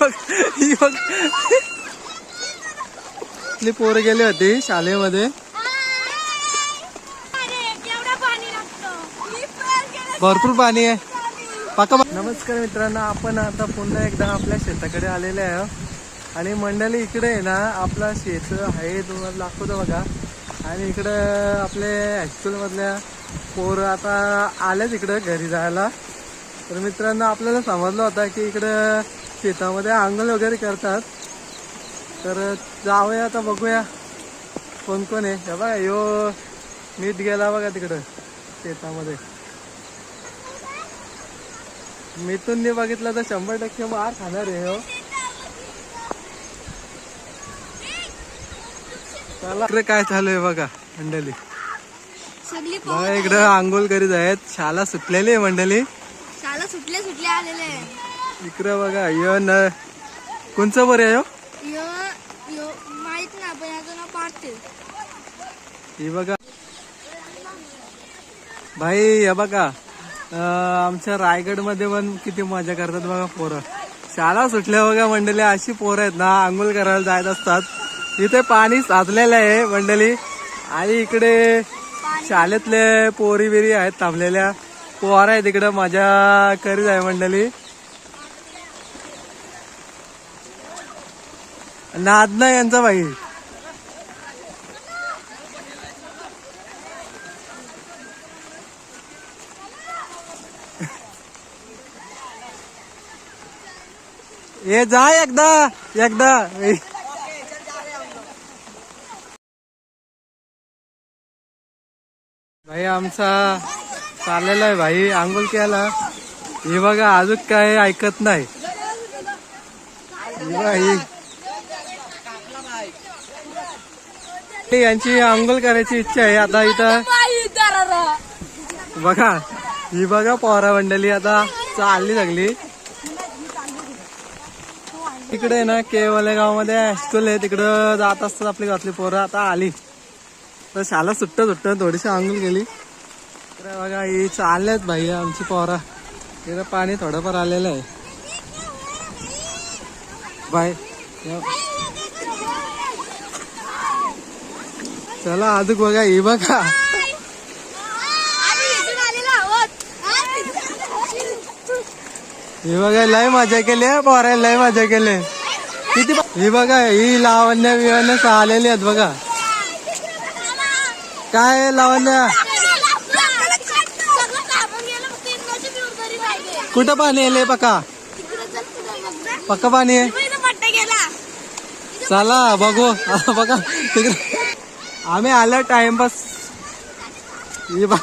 बघ ही बघ पोरं गेली होती शाळेमध्ये. भरपूर पाणी आहे. पाका नमस्कार मित्रांनो आपण आता पुन्हा एकदा आपल्या शेताकडे आलेले आहे. आणि मंडळी इकडे आहे ना आपला शेत आहे तुम्हाला दाखवतो बघा. आणि इकडं आपले हायस्कूल मधल्या पोरं आता आल्याच इकडं घरी जायला. तर मित्रांनो आपल्याला समजलं होतं की इकडं शेतामध्ये अंगल वगैरे करतात. तर जाऊया आता बघूया कोण कोण आहे. हे बघा यो मीठ गेला बघा तिकडं शेतामध्ये. मिथून नाही बघितलं तर शंभर टक्के मार खाणार आहे हो. चला इकडे काय चालू आहे बघा मंडळी. बघा इकडं आंघोळ करीत आहेत. शाळा सुटलेली आहे मंडळी. शाळा सुटले सुटले आलेले इकडं बघा यो न कोणचं बरं आहे हो यो यो माहीत ना पण याचं नाव पार्थिव ही बघा. भाई हे बघा अं, आमच्या रायगडमध्ये पण किती मजा करतात बघा पोरं. शाळा सुटल्या बघा मंडळी अशी पोरं आहेत ना आंघोळ करायला जायत असतात. इथे पाणी साचलेलं आहे मंडळी. आणि इकडे शाळेतले पोरी बिरी आहेत थांबलेल्या. पोर आहेत इकडे मजा करीत आहे मंडळी. नाद नाही यांचा भाई. ये जा एकदा एकदा. भाई आमचा चाललेला आहे भाई आंघोळ केला. हे बघा अजून काय ऐकत नाही. हे यांची आंघोळ करायची इच्छा आहे. आता इथं बघा ही बघा पोहरा मंडळी आता चालली सगळी. तिकडे ना केवले गावामध्ये हायस्कूल आहे. तिकडं जात असतात आपली घातली पोरं. आता आली. तर शाला सुट्ट सुट्ट. थोडीशी आंघोळ गेली तर बघा ही चालल्यात भाई आमची पोरा. तिकडं पाणी थोडंफार आलेलं आहे. बाय चला अजून बघा ही बघा. ही बघा लय मजा केली आहे पोरायला लय मजा केली. किती ही बघा ही लावण्या बिवण्या आलेली आहेत बघा. काय लावण्या? कुठं पाणी आले पका? पक्का पाणी आहे? चला बघू. बघा तिकडे. आम्ही आलो टाइमपास. ही बघ.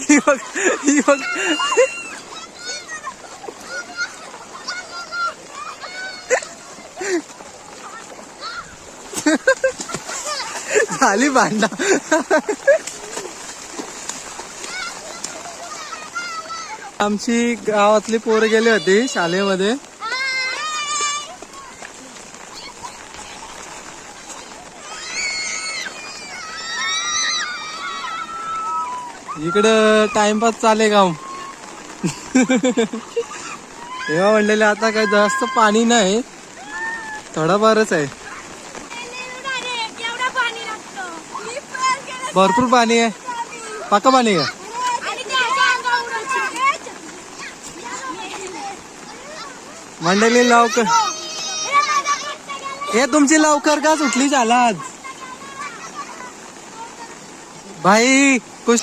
ही बघ. ही बघ. झाली भांडा आमची गावातली पोरं गेली होती शाळेमध्ये. इकडं टाइमपास चाले गाव. तेव्हा म्हणलेले आता काही जास्त पाणी नाही थोडाफारच आहे. भरपूर पाणी आहे. पाका पाणी आहे मंडळी लवकर हे तुमची लवकर का सुटली झाला आज भाई कुछ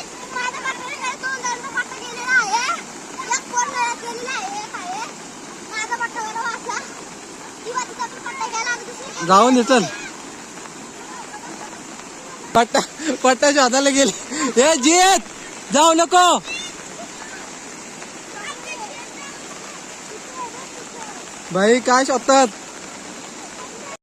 जाऊन दे चल. पट्टा पट्टा शोधायला गेले. हे जीत! जाऊ नको. भाई काय शोधतात?